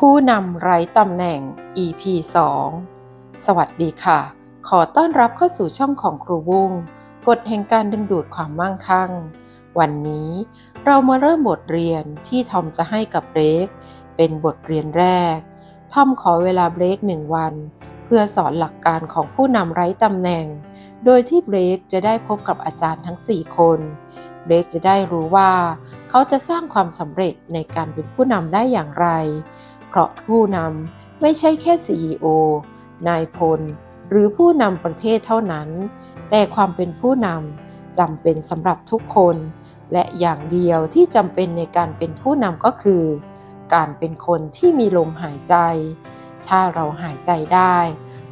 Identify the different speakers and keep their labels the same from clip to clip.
Speaker 1: ผู้นำไร้ตำแหน่ง EP 2 สวัสดีค่ะ ขอต้อนรับเข้าสู่ช่องของครูบุ้งกฎแห่งการดึงดูดความมั่งคั่ง วันนี้เรามาเริ่มบทเรียนที่ทอมจะให้กับเบรกเป็นบทเรียนแรก ทอมขอเวลาเบรกหนึ่งวัน เพื่อสอนหลักการของผู้นำไร้ตำแหน่ง โดยที่เบรกจะได้พบกับอาจารย์ทั้ง 4 คนเบรกจะได้รู้ว่า เขาจะสร้างความสำเร็จในการเป็นผู้นำได้อย่างไร เพราะผู้นำไม่ใช่แค่ CEO นายพล หรือผู้นำประเทศเท่านั้น แต่ความเป็นผู้นำจำเป็นสำหรับทุกคน และอย่างเดียวที่จำเป็นในการเป็นผู้นำก็คือ การเป็นคนที่มีลมหายใจ ถ้าเราหายใจได้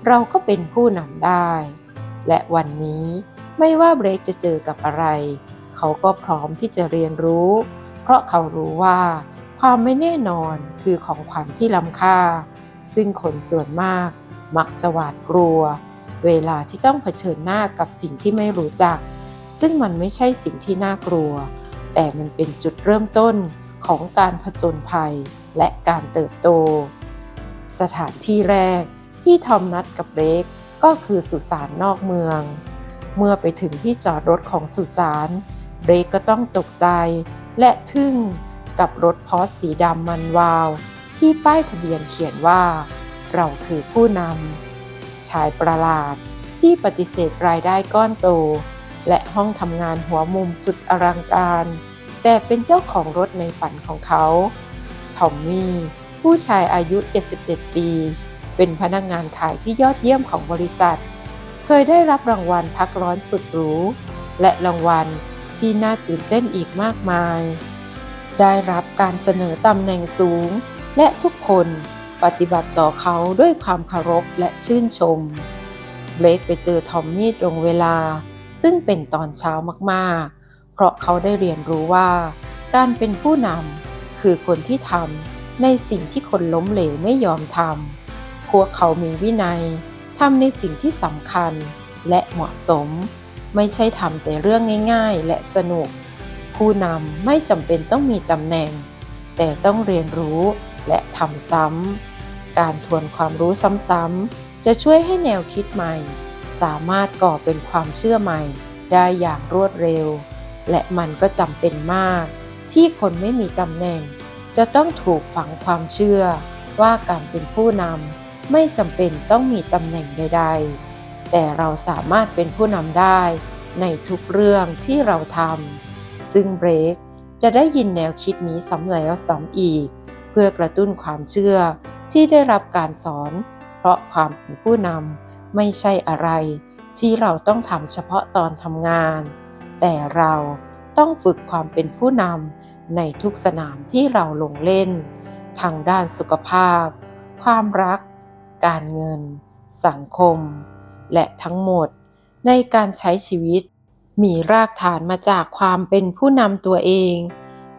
Speaker 1: เราก็เป็นผู้นำได้ และวันนี้ไม่ว่าเบรกจะเจอกับอะไร เขาก็พร้อมที่จะเรียนรู้ เพราะเขารู้ว่า ความไม่แน่นอนคือของขวัญที่ล้ำค่า ซึ่งคนส่วนมาก มักจะหวาดกลัว เวลาที่ต้องเผชิญหน้ากับสิ่งที่ไม่รู้จัก ซึ่งมันไม่ใช่สิ่งที่น่ากลัว แต่มันเป็นจุดเริ่มต้นของการผจญภัยและการเติบโต สถานที่แรกที่ทอมนัดกับเบรกก็คือสุสานนอกเมือง เมื่อไปถึงที่จอดรถของสุสานเบรกก็ต้องตกใจและทึ่ง กับรถพอสสีดำมันวาว ที่ป้ายทะเบียนเขียนว่า เราคือผู้นำ ชายประหลาดที่ปฏิเสธรายได้ก้อนโต และห้องทำงานหัวมุมสุดอลังการ แต่เป็นเจ้าของรถในฝันของเขา ทอมมี่ ผู้ชายอายุ 77 ปี เป็นพนักงานขายที่ยอดเยี่ยมของบริษัท เคยได้รับรางวัลพักร้อนสุดหรู และรางวัลที่น่าตื่นเต้นอีกมากมาย ได้รับการเสนอตำแหน่งสูง และทุกคนปฏิบัติต่อเขาด้วยความเคารพและชื่นชม เบรกไปเจอทอมมี่ตรงเวลา ซึ่งเป็นตอนเช้ามากๆ เพราะเขาได้เรียนรู้ว่า การเป็นผู้นำคือคนที่ทำในสิ่งที่คนล้มเหลวไม่ยอมทำพวกเขามีวินัยทำในสิ่งที่สำคัญและเหมาะสม ไม่ใช่ทำแต่เรื่องง่าย ๆ และสนุก ผู้นำไม่จำเป็นต้องมีตำแหน่ง แต่ต้องเรียนรู้และทำซ้ำ การทวนความรู้ซ้ำๆ จะช่วยให้แนวคิดใหม่ สามารถก่อเป็นความเชื่อใหม่ได้อย่างรวดเร็ว และมันก็จำเป็นมาก ที่คนไม่มีตำแหน่ง จะต้องถูกฝังความเชื่อ ว่าการเป็นผู้นำไม่จำเป็นต้องมีตำแหน่งใด ๆ แต่เราสามารถเป็นผู้นำได้ในทุกเรื่องที่เราทำ ซึ่งเบรกจะได้ยินแนวคิดนี้ซ้ำแล้วซ้ำอีก เพื่อกระตุ้นความเชื่อที่ได้รับการสอน เพราะความเป็นผู้นำไม่ใช่อะไร ที่เราต้องทำเฉพาะตอนทำงาน แต่เราต้องฝึกความเป็นผู้นำในทุกสนามที่เราลงเล่น ทางด้านสุขภาพ ความรัก การเงิน สังคม และทั้งหมดในการใช้ชีวิต มีรากฐานมาจากความเป็นผู้นำตัวเอง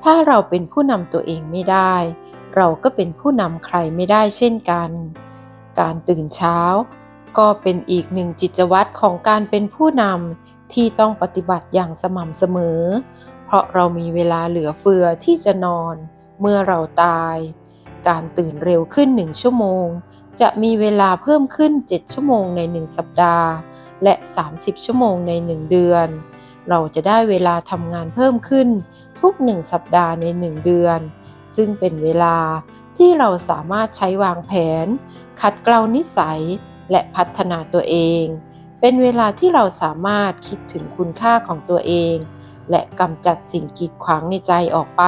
Speaker 1: ถ้าเราเป็นผู้นำตัวเองไม่ได้ เราก็เป็นผู้นำใครไม่ได้เช่นกัน การตื่นเช้า ก็เป็นอีกหนึ่งจิตวัตรของการเป็นผู้นำที่ต้องปฏิบัติอย่างสม่ำเสมอ เพราะเรามีเวลาเหลือเฟือที่จะนอน เมื่อเราตาย การตื่นเร็วขึ้นหนึ่งชั่วโมง จะมีเวลาเพิ่มขึ้น 7 ชั่วโมงใน1สัปดาห์ และ 30 ชั่วโมงใน 1 เดือน เราจะได้เวลาทำงานเพิ่มขึ้นทุก 1 สัปดาห์ใน 1 เดือน ซึ่งเป็นเวลาที่เราสามารถใช้วางแผน ขัดเกลานิสัย และพัฒนาตัวเอง เป็นเวลาที่เราสามารถคิดถึงคุณค่าของตัวเอง และกำจัดสิ่งกีดขวางในใจออกไป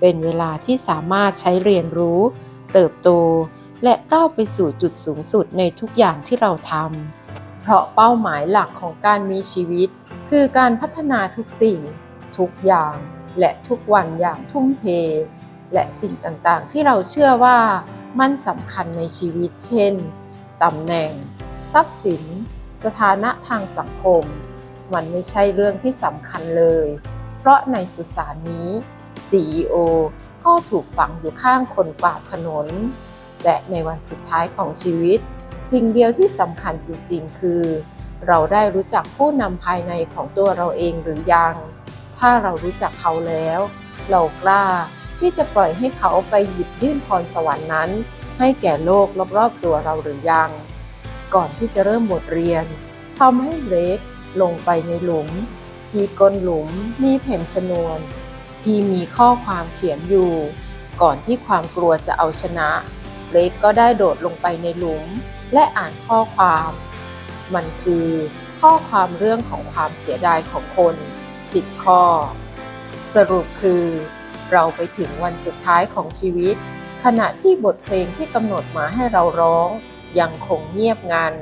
Speaker 1: เป็นเวลาที่สามารถใช้เรียนรู้ เติบโต และก้าวไปสู่จุดสูงสุดในทุกอย่างที่เราทำ เพราะเป้าหมายหลักของการมีชีวิต คือการพัฒนาทุกสิ่ง ทุกอย่าง และทุกวันอย่างทุ่มเท และสิ่งต่างๆ ที่เราเชื่อว่ามันสำคัญในชีวิต เช่นตำแหน่ง ทรัพย์สิน สถานะทางสังคม มันไม่ใช่เรื่องที่สำคัญเลย เพราะในสุสานนี้ CEO ก็ถูกฝังอยู่ข้างคนกวาดถนน และในวันสุดท้ายของชีวิต สิ่งเดียวที่สำคัญจริงๆ คือ เราได้รู้จักผู้นำภายในของตัวเราเองหรือยัง ถ้าเรารู้จักเขาแล้ว เรากล้าที่จะปล่อยให้เขาไปหยิบยื่นพรสวรรค์นั้น ให้แก่โลกรอบๆตัวเราหรือยัง ก่อนที่จะเริ่มบทเรียนทำให้เบรกลงไปในหลุมที่ก้นหลุมมีแผ่นชนวน ที่มีข้อความเขียนอยู่ ก่อนที่ความกลัวจะเอาชนะเบรกก็ได้โดดลงไปในหลุม และอ่านข้อความ มันคือข้อความเรื่องของความเสียดายของคน 10 ข้อ สรุปคือ เราไปถึงวันสุดท้ายของชีวิต ขณะที่บทเพลงที่กำหนดมาให้เราร้อง ยังคงเงียบงัน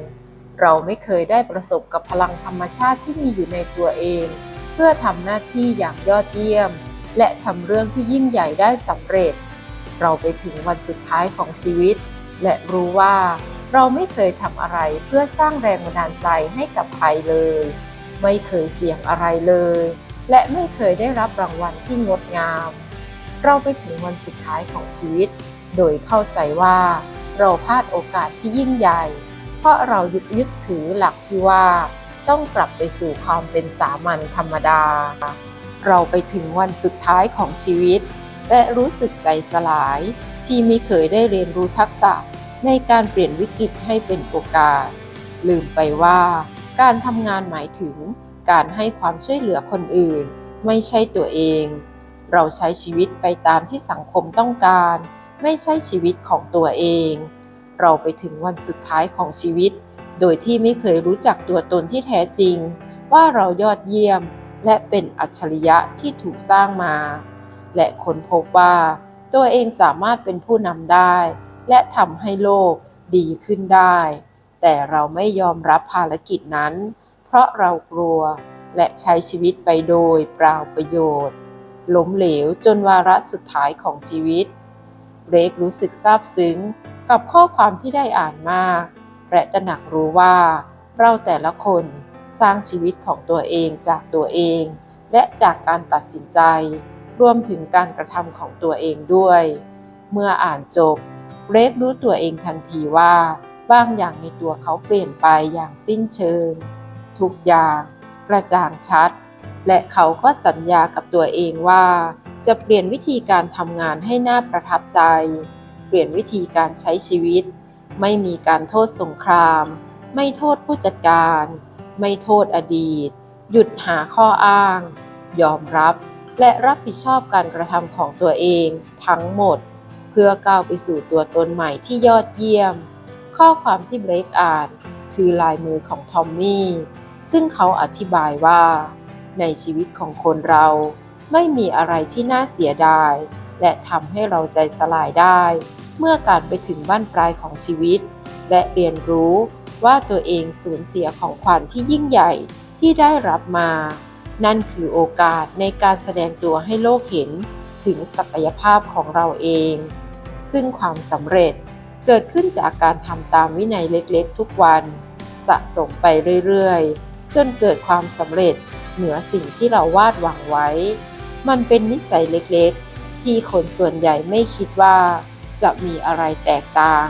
Speaker 1: เราไม่เคยได้ประสบกับพลังธรรมชาติที่มีอยู่ในตัวเอง เพื่อทำหน้าที่อย่างยอดเยี่ยม และทำเรื่องที่ยิ่งใหญ่ได้สำเร็จ เราไปถึงวันสุดท้ายของชีวิต และรู้ว่า เราไม่เคยทำอะไรเพื่อสร้างแรงบันดาลใจให้กับใครเลย ไม่เคยเสี่ยงอะไรเลย และไม่เคยได้รับรางวัลที่งดงาม เราไปถึงวันสุดท้ายของชีวิต โดยเข้าใจว่า เราพลาดโอกาสที่ยิ่งใหญ่ เพราะเรายึดยึดถือหลักที่ว่า ต้องกลับไปสู่ความเป็นสามัญธรรมดา เราไปถึงวันสุดท้ายของชีวิต และรู้สึกใจสลายที่ไม่เคยได้เรียนรู้ทักษะ ในการเปลี่ยนวิกฤตให้เป็นโอกาส ลืมไปว่า การทำงานหมายถึงการให้ความช่วยเหลือคนอื่น ไม่ใช่ตัวเอง เราใช้ชีวิตไปตามที่สังคมต้องการ ไม่ใช่ชีวิตของตัวเอง เราไปถึงวันสุดท้ายของชีวิต โดยที่ไม่เคยรู้จักตัวตนที่แท้จริง ว่าเรายอดเยี่ยม และเป็นอัจฉริยะที่ถูกสร้างมา และค้นพบว่า ตัวเองสามารถเป็นผู้นำได้ และทำให้โลกดีขึ้นได้ แต่เราไม่ยอมรับภารกิจนั้น เพราะเรากลัวและใช้ชีวิตไปโดยเปล่าประโยชน์ ล้มเหลวจนวาระสุดท้ายของชีวิต เบรกรู้สึกซาบซึ้งกับข้อความที่ได้อ่านมาก และตระหนักรู้ว่า เราแต่ละคนสร้างชีวิตของตัวเองจากตัวเอง และจากการตัดสินใจ รวมถึงการกระทำของตัวเองด้วย เมื่ออ่านจบ เบรกรู้ตัวเองทันทีว่าบางอย่างในตัวเขาเปลี่ยนไปอย่างสิ้นเชิง ทุกอย่างกระจ่างชัด และเขาก็สัญญากับตัวเองว่า จะเปลี่ยนวิธีการทำงานให้น่าประทับใจ เปลี่ยนวิธีการใช้ชีวิต ไม่มีการโทษสงคราม ไม่โทษผู้จัดการ ไม่โทษอดีต หยุดหาข้ออ้าง ยอมรับ และรับผิดชอบการกระทำของตัวเองทั้งหมด พื่อก้าวไปสู่ตัวตนใหม่ที่ยอดเยี่ยม ข้อความที่เบรกอ่านคือลายมือของทอมมี่ ซึ่งเขาอธิบายว่า ในชีวิตของคนเราไม่มีอะไรที่น่าเสียดาย และทำให้เราใจสลายได้ เมื่อการไปถึงบ้านปลายของชีวิต และเรียนรู้ว่าตัวเองสูญเสียของขวัญที่ยิ่งใหญ่ที่ได้รับมา นั่นคือโอกาสในการแสดงตัวให้โลกเห็นถึงศักยภาพของเราเอง ซึ่งความสำเร็จเกิดขึ้นจากการทำตามวินัยเล็กๆ ทุกวัน สะสมไปเรื่อยๆ จนเกิดความสำเร็จเหนือสิ่งที่เราวาดหวังไว้ มันเป็นนิสัยเล็กๆ ที่คนส่วนใหญ่ไม่คิดว่า จะมีอะไรแตกต่าง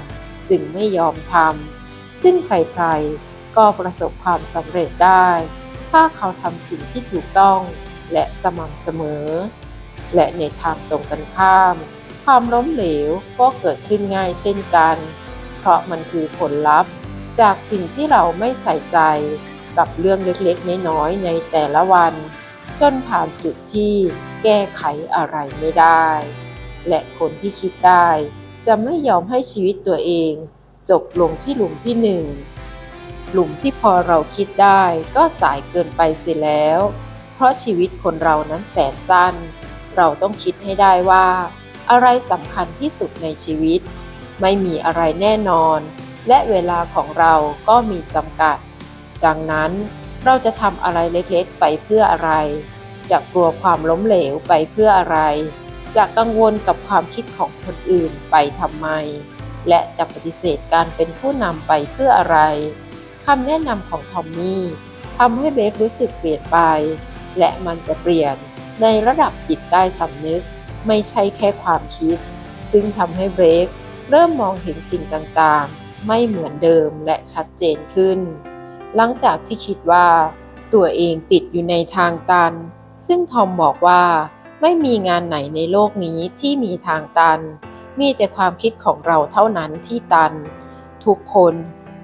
Speaker 1: จึงไม่ยอมทำซึ่งใครๆ ก็ประสบความสำเร็จได้ ถ้าเขาทำสิ่งที่ถูกต้องและสม่ำเสมอ และในทางตรงกันข้าม ความล้มเหลวก็เกิดขึ้นง่ายเช่นกัน เพราะมันคือผลลัพธ์ จากสิ่งที่เราไม่ใส่ใจกับเรื่องเล็กๆ น้อยๆ ในแต่ละวัน จนผ่านจุดที่แก้ไขอะไรไม่ได้ และคนที่คิดได้ จะไม่ยอมให้ชีวิตตัวเอง จบลงที่หลุมที่หนึ่งหลุมที่พอเราคิดได้ก็สายเกินไปเสียแล้ว เพราะชีวิตคนเรานั้นแสนสั้น เราต้องคิดให้ได้ว่า อะไรสำคัญที่สุดในชีวิต ไม่มีอะไรแน่นอน และเวลาของเราก็มีจำกัด ดังนั้นเราจะทำอะไรเล็กๆ ไปเพื่ออะไร จะกลัวความล้มเหลวไปเพื่ออะไร จะกังวลกับความคิดของคนอื่นไปทำไม และจะปฏิเสธการเป็นผู้นำไปเพื่ออะไรคำแนะนำของทอมมี่ทำให้เบสรู้สึกเปลี่ยนไป และมันจะเปลี่ยนในระดับจิตใต้สำนึก ไม่ใช่แค่ความคิด ซึ่งทำให้เบรกเริ่มมองเห็นสิ่งต่างๆ ไม่เหมือนเดิมและชัดเจนขึ้น หลังจากที่คิดว่าตัวเองติดอยู่ในทางตัน ซึ่งทอมบอกว่าไม่มีงานไหนในโลกนี้ที่มีทางตัน มีแต่ความคิดของเราเท่านั้นที่ตัน ทุกคน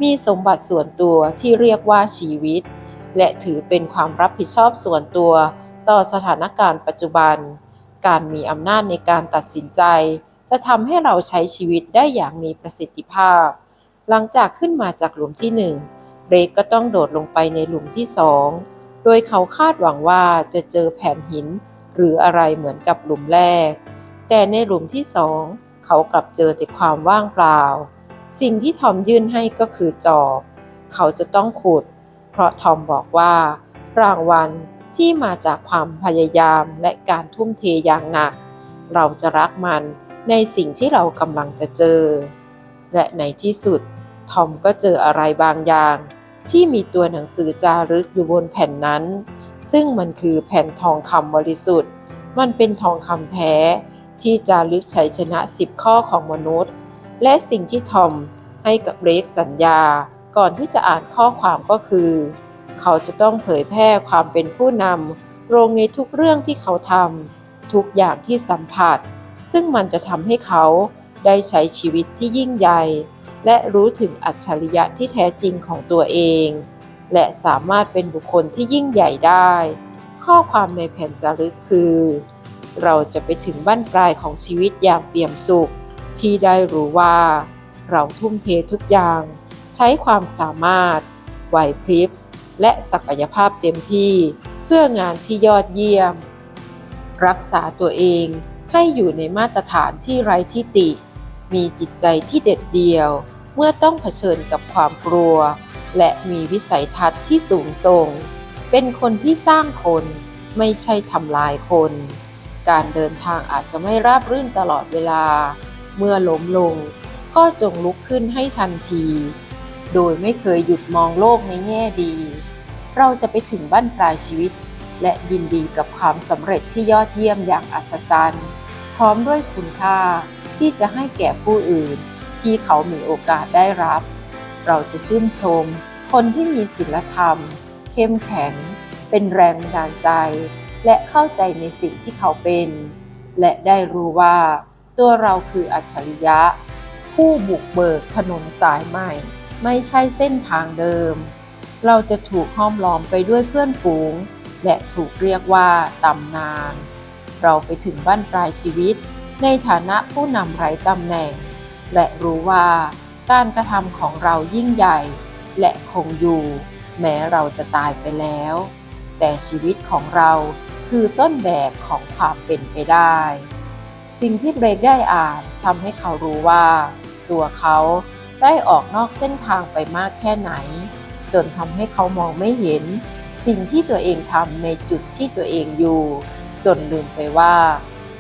Speaker 1: มีสมบัติส่วนตัวที่เรียกว่าชีวิต และถือเป็นความรับผิดชอบส่วนตัวต่อสถานการณ์ปัจจุบัน การมีอำนาจในการตัดสินใจ จะทำให้เราใช้ชีวิตได้อย่างมีประสิทธิภาพ หลังจากขึ้นมาจากหลุมที่หนึ่งเรกก็ต้องโดดลงไปในหลุมที่สองโดยเขาคาดหวังว่าจะเจอแผ่นหิน หรืออะไรเหมือนกับหลุมแรก แต่ในหลุมที่สองเขากลับเจอแต่ความว่างเปล่า สิ่งที่ทอมยื่นให้ก็คือจอบ เขาจะต้องขุด เพราะทอมบอกว่ารางวัล ที่มาจากความพยายามและการทุ่มเทอย่างหนัก เราจะรักมันในสิ่งที่เรากำลังจะเจอ และในที่สุด ทอมก็เจออะไรบางอย่าง ที่มีตัวหนังสือจารึกอยู่บนแผ่นนั้น ซึ่งมันคือแผ่นทองคำบริสุทธิ์ มันเป็นทองคำแท้ ที่จารึกชัยชนะสิบข้อของมนุษย์ และสิ่งที่ทอมให้กับเรกสัญญา ก่อนที่จะอ่านข้อความก็คือ เขาจะต้องเผยแพร่ความเป็นผู้นำลงในทุกเรื่องที่เขาทำทุกอย่างที่สัมผัส ซึ่งมันจะทำให้เขาได้ใช้ชีวิตที่ยิ่งใหญ่ และรู้ถึงอัจฉริยะที่แท้จริงของตัวเอง และสามารถเป็นบุคคลที่ยิ่งใหญ่ได้ ข้อความในแผ่นจารึกคือ เราจะไปถึงบ้านปลายของชีวิตอย่างเปี่ยมสุข ที่ได้รู้ว่า เราทุ่มเททุกอย่าง ใช้ความสามารถไหวพริบ และศักยภาพเต็มที่เพื่องานที่ยอดเยี่ยม รักษาตัวเองให้อยู่ในมาตรฐานที่ไร้ที่ติ มีจิตใจที่เด็ดเดี่ยว เมื่อต้องเผชิญกับความกลัว และมีวิสัยทัศน์ที่สูงส่ง เป็นคนที่สร้างคนไม่ใช่ทำลายคน การเดินทางอาจจะไม่ราบรื่นตลอดเวลา เมื่อล้มลงก็จงลุกขึ้นให้ทันที โดยไม่เคยหยุดมองโลกในแง่ดี เราจะไปถึงบ้านปลายชีวิต และยินดีกับความสำเร็จที่ยอดเยี่ยมอย่างอัศจรรย์ พร้อมด้วยคุณค่าที่จะให้แก่ผู้อื่น ที่เขามีโอกาสได้รับ เราจะชื่นชม คนที่มีศีลธรรม เข้มแข็ง เป็นแรงบันดาลใจ และเข้าใจในสิ่งที่เขาเป็น และได้รู้ว่า ตัวเราคืออัจฉริยะ ผู้บุกเบิกถนนสายใหม่ ไม่ใช่เส้นทางเดิม เราจะถูกห้อมล้อมไปด้วยเพื่อนฝูง และถูกเรียกว่าตำนาน เราไปถึงบ้านปลายชีวิต ในฐานะผู้นำไร้ตำแหน่ง และรู้ว่าการกระทำของเรายิ่งใหญ่ และคงอยู่ แม้เราจะตายไปแล้ว แต่ชีวิตของเราคือต้นแบบของความเป็นไปได้ สิ่งที่เบรกได้อ่านทำให้เขารู้ว่า ตัวเขาได้ออกนอกเส้นทางไปมากแค่ไหน จนทำให้เขามองไม่เห็น สิ่งที่ตัวเองทำในจุดที่ตัวเองอยู่ จนลืมไปว่า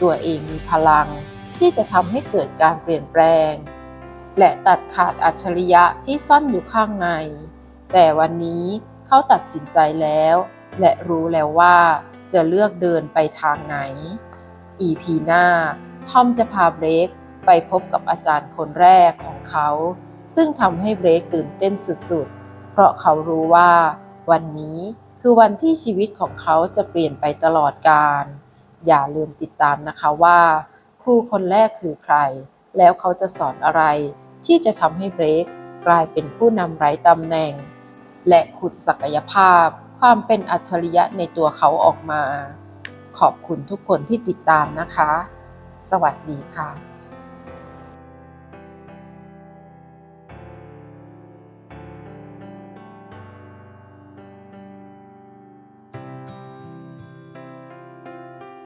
Speaker 1: ตัวเองมีพลัง ที่จะทำให้เกิดการเปลี่ยนแปลง และตัดขาดอัจฉริยะที่ซ่อนอยู่ข้างใน แต่วันนี้เขาตัดสินใจแล้ว และรู้แล้วว่าจะเลือกเดินไปทางไหน EP หน้าทอมจะพาเบรกไปพบกับอาจารย์คนแรกของเขา ซึ่งทำให้เบรกตื่นเต้นสุดๆ เพราะเขารู้ว่าวันนี้คือวันที่ชีวิตของเขาจะเปลี่ยนไปตลอดกาลอย่าลืมติดตามนะคะว่า ครูคนแรกคือใคร แล้วเขาจะสอนอะไร ที่จะทำให้เบรกกลายเป็นผู้นำไร้ตำแหน่ง และขุดศักยภาพ ความเป็นอัจฉริยะในตัวเขาออกมา ขอบคุณทุกคนที่ติดตามนะคะ สวัสดีค่ะ